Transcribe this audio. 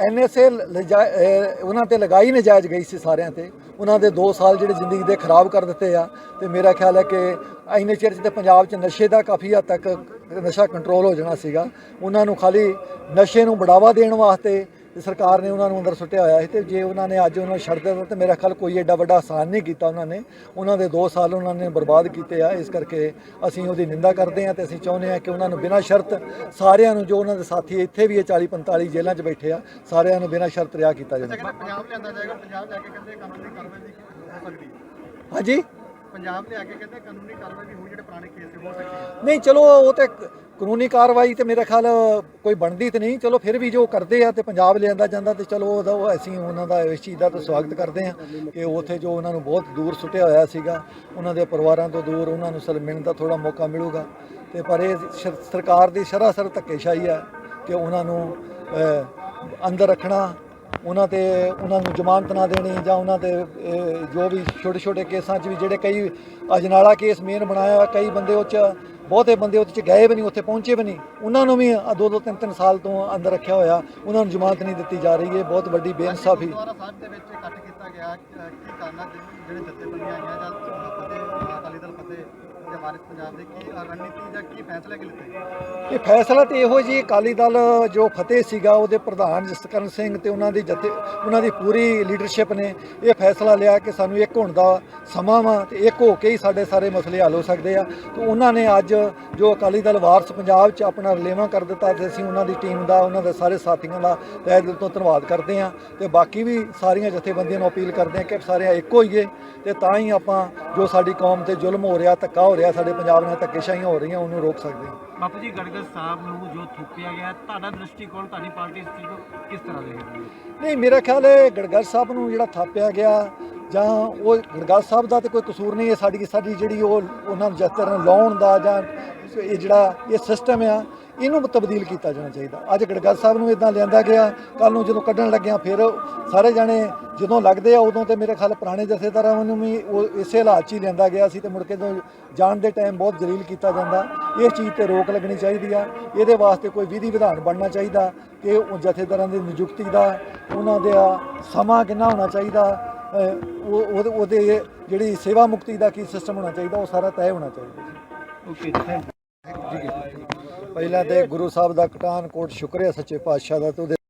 NSA ਉਹਨਾਂ ਤੇ ਲਗਾਈ ਨਜਾਇਜ਼ ਗਈ ਸੀ ਸਾਰਿਆਂ ਤੇ। ਉਹਨਾਂ ਦੇ 2 ਸਾਲ ਜਿਹੜੇ ਜ਼ਿੰਦਗੀ ਦੇ ਖਰਾਬ ਕਰ ਦਿੱਤੇ ਆ ਤੇ ਮੇਰਾ ਖਿਆਲ ਹੈ ਕਿ ਇੰਨੇ ਚਿਰ 'ਚ ਤੇ ਪੰਜਾਬ 'ਚ ਨਸ਼ੇ ਦਾ ਕਾਫੀ ਹੱਦ ਤੱਕ ਨਸ਼ਾ ਕੰਟਰੋਲ ਹੋ ਜਾਣਾ ਸੀਗਾ। ਉਹਨਾਂ ਨੂੰ ਖਾਲੀ ਨਸ਼ੇ ਨੂੰ ਬੜਾਵਾ ਦੇਣ ਵਾਸਤੇ ਤੇ ਸਰਕਾਰ ਨੇ ਉਹਨਾਂ ਨੂੰ ਅੰਦਰ ਸੁੱਟਿਆ ਹੋਇਆ ਸੀ ਤੇ ਜੇ ਉਹਨਾਂ ਨੇ ਅੱਜ ਉਹਨਾਂ ਨੂੰ ਛੱਡ ਦਿੱਤਾ ਤੇ ਮੇਰਾ ਖਿਆਲ ਕੋਈ ਐਡਾ ਵੱਡਾ ਆਸਾਨ ਨਹੀਂ ਕੀਤਾ ਉਹਨਾਂ ਨੇ। ਉਹਨਾਂ ਦੇ 2 ਸਾਲ ਉਹਨਾਂ ਨੇ ਬਰਬਾਦ ਕੀਤੇ ਆ। ਇਸ ਕਰਕੇ ਅਸੀਂ ਉਹਦੀ ਨਿੰਦਾ ਕਰਦੇ ਆ ਤੇ ਅਸੀਂ ਚਾਹੁੰਦੇ ਆ ਕਿ ਉਹਨਾਂ ਨੂੰ ਬਿਨਾਂ ਸ਼ਰਤ ਸਾਰਿਆਂ ਨੂੰ ਜੋ ਉਹਨਾਂ ਦੇ ਸਾਥੀ ਇੱਥੇ ਵੀ ਇਹ 40 45 ਜੇਲ੍ਹਾਂ 'ਚ ਬੈਠੇ ਆ ਸਾਰਿਆਂ ਨੂੰ ਬਿਨਾਂ ਸ਼ਰਤ ਰਿਹਾ ਕੀਤਾ ਜਾਵੇ। ਪੰਜਾਬ ਲਿਆਂਦਾ ਜਾਏਗਾ ਪੰਜਾਬ ਜਾ ਕੇ ਕਹਿੰਦੇ ਕਾਨੂੰਨੀ ਕਾਰਵਾਈ ਦੀ ਹੋ ਸਕਦੀ। ਹੈ ਹਾਂਜੀ? ਪੰਜਾਬ ਲਿਆ ਕੇ ਕਹਿੰਦੇ ਕਾਨੂੰਨੀ ਕਾਰਵਾਈ ਵੀ ਹੋਈ ਜਿਹੜੇ ਪੁਰਾਣੇ ਕੇਸ ਹੋ ਸਕਦੀ ਨਹੀਂ, ਚਲੋ, ਉਹ ਤੇ ਕਾਨੂੰਨੀ ਕਾਰਵਾਈ ਤੇ ਮੇਰੇ ਖਿਆਲ ਕੋਈ ਬਣਦੀ ਤੇ ਨਹੀਂ। ਚਲੋ, ਫਿਰ ਵੀ ਜੋ ਕਰਦੇ ਆ ਤੇ ਪੰਜਾਬ ਲਿਆਂਦਾ ਜਾਂਦਾ ਤੇ ਚਲੋ ਉਹਦਾ ਉਹ ਅਸੀਂ ਉਹਨਾਂ ਦਾ ਇਸ ਚੀਜ਼ ਦਾ ਤਾਂ ਸਵਾਗਤ ਕਰਦੇ ਆ ਕਿ ਉਥੇ ਜੋ ਉਹਨਾਂ ਨੂੰ ਬਹੁਤ ਦੂਰ ਸੁੱਟਿਆ ਹੋਇਆ ਸੀਗਾ, ਉਹਨਾਂ ਦੇ ਪਰਿਵਾਰਾਂ ਤੋਂ ਦੂਰ ਉਹਨਾਂ ਨੂੰ ਸਲ, ਮਿਲਣ ਦਾ ਥੋੜਾ ਮੌਕਾ ਮਿਲੂਗਾ। ਤੇ ਪਰ ਇਹ ਸਰਕਾਰ ਦੀ ਸਰਾਸਰ ਧੱਕੇਸ਼ਾਹੀ ਆ ਕਿ ਉਹਨਾਂ ਨੂੰ ਅੰਦਰ ਰੱਖਣਾ ਉਹਨਾਂ ਤੇ ਉਹਨਾਂ ਨੂੰ ਜ਼ਮਾਨਤ ਨਾ ਦੇਣੀ ਜਾਂ ਉਹਨਾਂ ਤੇ ਜੋ ਵੀ ਛੋਟੇ ਛੋਟੇ ਕੇਸਾਂ 'ਚ ਵੀ ਜਿਹੜੇ ਕਈ ਅਜਨਾਲਾ ਕੇਸ ਮੇਨ ਬਣਾਇਆ ਹੋਇਆ, ਕਈ ਬੰਦੇ ਉਹ 'ਚ ਬਹੁਤੇ ਬੰਦੇ ਉਹਦੇ 'ਚ ਗਏ ਵੀ ਨਹੀਂ ਉੱਥੇ ਪਹੁੰਚੇ ਵੀ ਨਹੀਂ। ਉਹਨਾਂ ਨੂੰ ਵੀ ਦੋ ਦੋ ਤਿੰਨ ਤਿੰਨ ਸਾਲ ਤੋਂ ਅੰਦਰ ਰੱਖਿਆ ਹੋਇਆ ਉਹਨਾਂ ਨੂੰ ਜ਼ਮਾਨਤ ਨਹੀਂ ਦਿੱਤੀ ਜਾ ਰਹੀ ਹੈ ਬਹੁਤ ਵੱਡੀ ਬੇਇਨਸਾਫੀ। ਗੁਰਦੁਆਰਾ ਸਾਹਿਬ ਦੇ ਵਿੱਚ ਇਕੱਠ ਕੀਤਾ ਗਿਆ ਕੀ ਕਾਰਨ ਜਿਹੜੇ ਜਥੇਬੰਦੀਆਂ ਆਈਆਂ ਜਾਂ ਫਤਿਹ ਪੰਜਾਬ ਦੇ ਕੀ ਰਣਨੀਤੀ ਜਾਂ ਕੀ ਫੈਸਲੇ ਕਿ ਲਿੱਤੇ ਇਹ ਫੈਸਲਾ ਤੇ ਇਹੋ ਜੀ ਅਕਾਲੀ ਦਲ ਜੋ ਫਤਿਹ ਸੀਗਾ, ਉਹਦੇ ਪ੍ਰਧਾਨ ਜਸਕਰਨ ਸਿੰਘ ਤੇ ਉਹਨਾਂ ਦੀ ਜਥੇ, ਉਹਨਾਂ ਦੀ ਪੂਰੀ ਲੀਡਰਸ਼ਿਪ ਨੇ ਇਹ ਫੈਸਲਾ ਲਿਆ ਕਿ ਸਾਨੂੰ ਇੱਕ ਹੋਣ ਦਾ ਸਮਾਂ ਵਾ ਤੇ ਇੱਕ ਹੋ ਕੇ ਹੀ ਸਾਡੇ ਸਾਰੇ ਮਸਲੇ ਹੱਲ ਹੋ ਸਕਦੇ ਆ। ਤੇ ਉਹਨਾਂ ਨੇ ਅੱਜ ਜੋ ਅਕਾਲੀ ਦਲ ਵਾਰਸ ਪੰਜਾਬ 'ਚ ਆਪਣਾ ਰਲੇਵਾਂ ਕਰ ਦਿੱਤਾ ਤੇ ਅਸੀਂ ਉਹਨਾਂ ਦੀ ਟੀਮ ਦਾ, ਉਹਨਾਂ ਦੇ ਸਾਰੇ ਸਾਥੀਆਂ ਦਾ ਤਹਿ ਦਿਲ ਤੋਂ ਧੰਨਵਾਦ ਕਰਦੇ ਆ ਤੇ ਬਾਕੀ ਵੀ ਸਾਰੀਆਂ ਜਥੇਬੰਦੀਆਂ ਨੂੰ ਅਪੀਲ ਕਰਦੇ ਆ ਕਿ ਸਾਰੇ ਇੱਕ ਹੋਈਏ ਤੇ ਤਾਂ ਹੀ ਆਪਾਂ ਜੋ ਸਾਡੀ ਕੌਮ ਤੇ ਜ਼ੁਲਮ ਹੋ ਰਿਹਾ, ਧੱਕਾ ਹੋ ਰਿਹਾ ਸਾਡੇ ਪੰਜਾਬ ਨਾਲ ਧੱਕੇਸ਼ਾਹੀਆਂ ਹੋ ਰਹੀਆਂ ਉਹਨੂੰ ਰੋਕ ਸਕਦੇ ਹਾਂ। ਬਾਪੂ ਜੀ ਗੜਗੜ ਸਾਹਿਬ ਨੂੰ ਜੋ ਥੁੱਕਿਆ ਗਿਆ ਤੁਹਾਡਾ ਦ੍ਰਿਸ਼ਟੀਕੋਣ ਤੁਹਾਡੀ ਪਾਰਟੀ ਇਸ ਚੀਜ਼ ਨੂੰ ਕਿਸ ਤਰ੍ਹਾਂ ਦੇਖਦੀ ਹੈ ਨਹੀਂ ਮੇਰਾ ਖਿਆਲ ਹੈ ਗੜਗੜ ਸਾਹਿਬ ਨੂੰ ਜਿਹੜਾ ਥਾਪਿਆ ਗਿਆ ਜਾਂ ਉਹ ਗੜਗੜ ਸਾਹਿਬ ਦਾ ਤੇ ਕੋਈ ਕਸੂਰ ਨਹੀਂ ਹੈ ਸਾਡੀ ਸਾਡੀ ਜਿਹੜੀ ਉਹ ਉਹਨਾਂ ਨੂੰ ਜਿਸ ਤਰ੍ਹਾਂ ਲਾਉਣ ਦਾ ਜਾਂ ਇਹ ਜਿਹੜਾ ਇਹ ਸਿਸਟਮ ਆ ਇਹਨੂੰ ਤਬਦੀਲ ਕੀਤਾ ਜਾਣਾ ਚਾਹੀਦਾ। ਅੱਜ ਗੜਗੜ ਸਾਹਿਬ ਨੂੰ ਇਦਾਂ ਲਿਆਂਦਾ ਗਿਆ ਕੱਲ ਨੂੰ ਜਦੋਂ ਕੱਢਣ ਲੱਗਿਆ ਫਿਰ ਸਾਰੇ ਜਾਣੇ ਜਦੋਂ ਲੱਗਦੇ ਆ ਉਦੋਂ ਤੇ ਮੇਰੇ ਖਿਆਲ ਪੁਰਾਣੇ ਜਥੇਦਾਰਾਂ ਨੂੰ ਵੀ ਉਹ ਇਸੇ ਹਾਲਾਤ 'ਚ ਹੀ ਲਿਆਂਦਾ ਗਿਆ ਸੀ ਤੇ ਮੁੜ ਕੇ ਜਦੋਂ ਜਾਣ ਦੇ ਟਾਈਮ ਬਹੁਤ ਜਲੀਲ ਕੀਤਾ ਜਾਂਦਾ। ਇਸ ਚੀਜ਼ ਤੇ ਰੋਕ ਲੱਗਣੀ ਚਾਹੀਦੀ ਆ। ਇਹਦੇ ਵਾਸਤੇ ਕੋਈ ਵਿਧੀ ਵਿਧਾਨ ਬਣਨਾ ਚਾਹੀਦਾ ਕਿ ਉਹ ਜਥੇਦਾਰਾਂ ਦੀ ਨਿਯੁਕਤੀ ਦਾ ਉਹਨਾਂ ਦਾ ਸਮਾਂ ਕਿੰਨਾ ਹੋਣਾ ਚਾਹੀਦਾ ਉਹ ਉਹਦੇ- ਜਿਹੜੀ ਸੇਵਾ ਮੁਕਤੀ ਦਾ ਕੀ ਸਿਸਟਮ ਹੋਣਾ ਚਾਹੀਦਾ ਉਹ ਸਾਰਾ ਤੈਅ ਹੋਣਾ ਚਾਹੀਦਾ ਓਕੇ ਥੈਂਕ ਪਹਿਲਾਂ ਤੇ ਗੁਰੂ ਸਾਹਿਬ ਦਾ ਕਟਾਨ ਕੋਟ ਸ਼ੁਕਰ ਸੱਚੇ ਪਾਤਸ਼ਾਹ ਦਾ ਤੇ ਉਹਦੇ